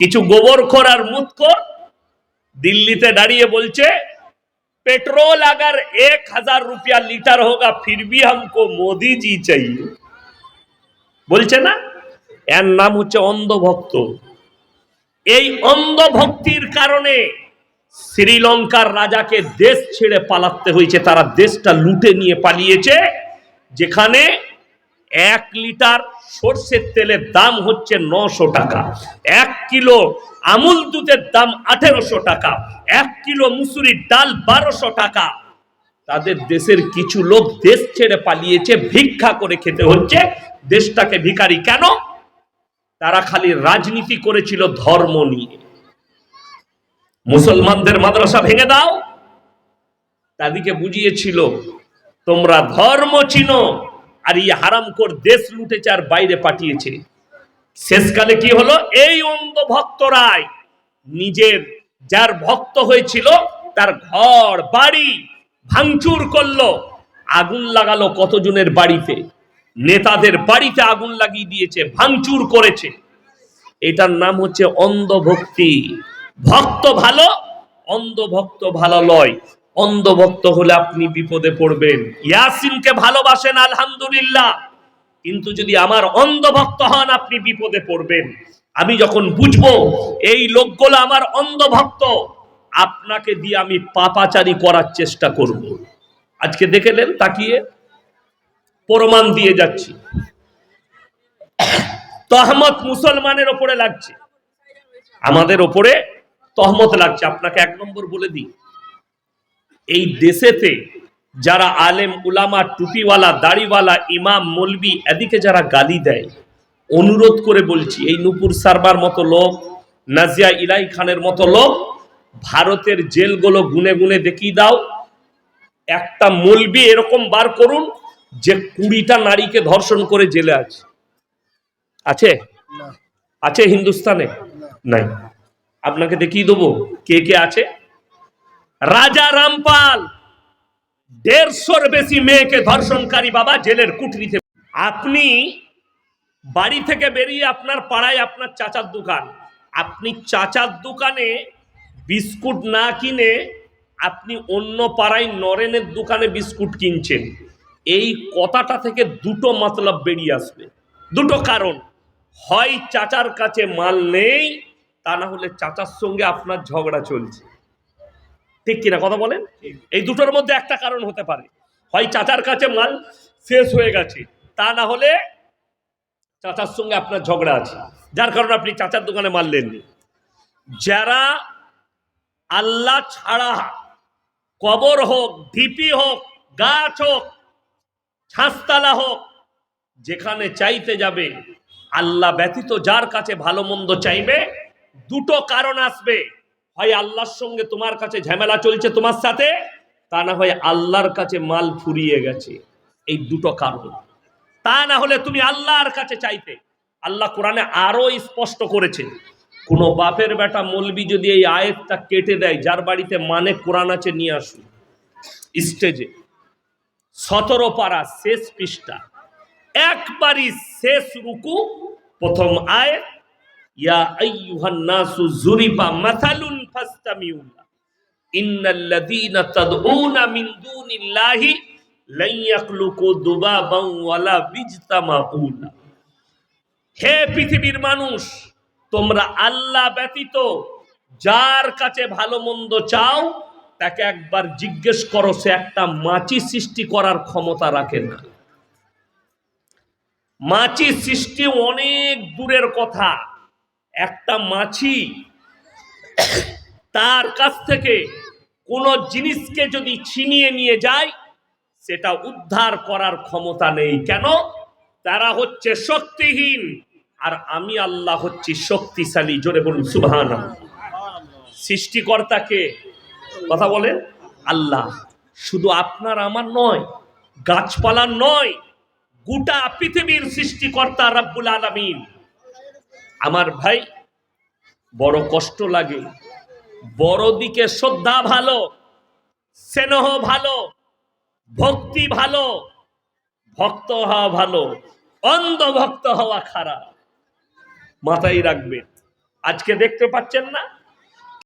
কিছু গোবরখোর আর মুতখোর दिल्ली দাঁড়িয়ে বলছে पेट्रोल अगर एक हजार रुपया लीटर होगा फिर भी हमको मोदी जी चाहिए বলছে না এর নাম হচ্ছে অন্ধভক্ত এই অন্ধভক্তির কারণে শ্রীলঙ্কার রাজাকে দেশ ছেড়ে পালাতে হয়েছে তারা দেশটা লুটে নিয়ে পালিয়েছে যেখানে এক লিটার সর্ষের তেলের দাম হচ্ছে নশো টাকা। এক কিলো আমুল দুধের দাম আঠেরোশো টাকা। এক কিলো মুসুরির ডাল বারোশো টাকা। তাদের দেশের কিছু লোক দেশ ছেড়ে পালিয়েছে, ভিক্ষা করে খেতে হচ্ছে। দেশটাকে ভিখারি কেন? তারা খালি রাজনীতি করেছিল ধর্ম নিয়ে। মুসলমানদের মাদ্রাসা ভেঙে দাও। তাদেরকে বুঝিয়েছিল, তোমরা ধর্ম চিনো। আর এই হারামকোর দেশ লুটেছে আর বাইরে পাঠিয়েছে। শেষকালে কি হলো? এই অন্ধ ভক্তরাই নিজের যার ভক্ত হয়েছিল, তার ঘর, বাড়ি ভাঙচুর করল, আগুন লাগালো কতজনের বাড়িতে? নেতাদের বাড়িতে আগুন লাগিয়ে দিয়েছে, ভাঙচুর করেছে। এটার নাম হচ্ছে অন্ধভক্তি। ভক্ত ভালো, অন্ধভক্ত ভালো লয়। অন্ধভক্ত হলে আপনি বিপদে পড়বেন। ইয়াসিনকে ভালোবাসেন, আলহামদুলিল্লাহ। কিন্তু যদি আমার অন্ধভক্ত হন, আপনি বিপদে পড়বেন। আমি যখন বুঝব, এই লোকগুলো আমার অন্ধভক্ত, আপনাকে দিয়ে আমি পাপাচারি করার চেষ্টা করব। আজকে দেখেলেন, তাকিয়ে প্রমাণ দিয়ে যাচ্ছি। তহমত মুসলমানের ওপরে লাগছে। আমাদের ওপরে তহমত লাগছে। আপনাকে এক নম্বর বলে দিই। এই দেশেতে যারা আলেম উলামা টুপিওয়ালা দাড়িওয়ালা ইমাম মলবি এদিকে যারা গালি দেয় অনুরোধ করে বলছি এই নুপুর সারবার মতো লোক নাজিয়া ইলাই খানের মতো লোক ভারতের জেলগুলো গুনে গুনে দেখিয়ে দাও একটা মলবি এরকম বার করুন যে কুড়িটা নারীকে ধর্ষণ করে জেলে আছে। আছে? আছে হিন্দুস্তানে? নাই। আপনাকে দেখিয়ে দেবো কে কে আছে। রাজা রামপাল, দেড়শোর বেশি মেয়েকে ধর্ষণকারী বাবা জেলের কুঠরিতে। আপনি বাড়ি থেকে বেরিয়ে আপনার পাড়ায় আপনার চাচার দোকান। আপনি চাচার দোকানে বিস্কুট না কিনে আপনি অন্য পাড়ায় নরেনের দোকানে বিস্কুট কিনছেন। এই কথাটা থেকে দুটো মতলব বেরিয়ে আসবে। দুটো কারণ, হয় চাচার কাছে মাল নেই, তা না হলে চাচার সঙ্গে আপনার ঝগড়া চলছে। ঠিক কিনা কথা বলেন? এই দুটোর মধ্যে একটা কারণ হতে পারে। হয় চাচার কাছে মাল শেষ হয়ে গেছে তা না হলে চাচার সঙ্গে আপনার ঝগড়া আছে। যার কারণে আপনি চাচার দোকানে মাল নেননি। যারা আল্লাহ ছাড়া কবর হোক ঢিপি হোক গাছ হোক ছাঁচতলা হোক যেখানে চাইতে যাবে আল্লাহ ব্যতীত যার কাছে ভালো মন্দ চাইবে দুটো কারণ আসবে। হয় আল্লাহর সঙ্গে তোমার কাছে ঝামেলা চলছে তোমার সাথে? তা না হয় আল্লাহর কাছে মাল ফুরিয়ে গেছে। এই দুটো কারণ। তা না হলে তুমি আল্লাহর কাছে চাইতে। আল্লাহ কোরআনে আরও স্পষ্ট করেছে, কোনো বাপের বেটা মলবি যদি এই আয়েতটা কেটে দেয়, যার বাড়িতে মানে কোরআন আছে, নিয়ে আসুন স্টেজে। সতেরো পারা শেষ পৃষ্ঠা। একবারই শেষ রুকু, প্রথম আয়াত, ইয়া আইয়ুহান নাসু যুরিবা হে পৃথিবীর মানুষ, তোমরা আল্লাহ ব্যতীত যার কাছে ভালো মন্দ চাও, তাকে একবার জিজ্ঞেস করো, সে একটা মাছি সৃষ্টি করার ক্ষমতা রাখে না। মাছি সৃষ্টি অনেক দূরের কথা। একটা মাছি তার কাছ থেকে কোনো জিনিসকে যদি ছিনিয়ে নিয়ে যায়, সেটা উদ্ধার করার ক্ষমতা নেই। কেন? তারা হচ্ছে শক্তিহীন। আর আমি আল্লাহ হচ্ছি শক্তিশালী। জোরে বলুন সুবহান সৃষ্টিকর্তাকে কথা বলেন। আল্লাহ। শুধু আপনার, আমার নয় গাছপালার নয়, গোটা পৃথিবীর সৃষ্টিকর্তা রাব্বুল আলামিন। আমার ভাই, বড় কষ্ট লাগে। বড় দিকে শ্রদ্ধা ভালো, স্নেহ ভালো, ভক্তি ভালো, ভক্ত হওয়া ভালো অন্ধ ভক্ত হওয়া খারাপ। মাথায় রাখবেন আজকে দেখতে পাচ্ছেন না?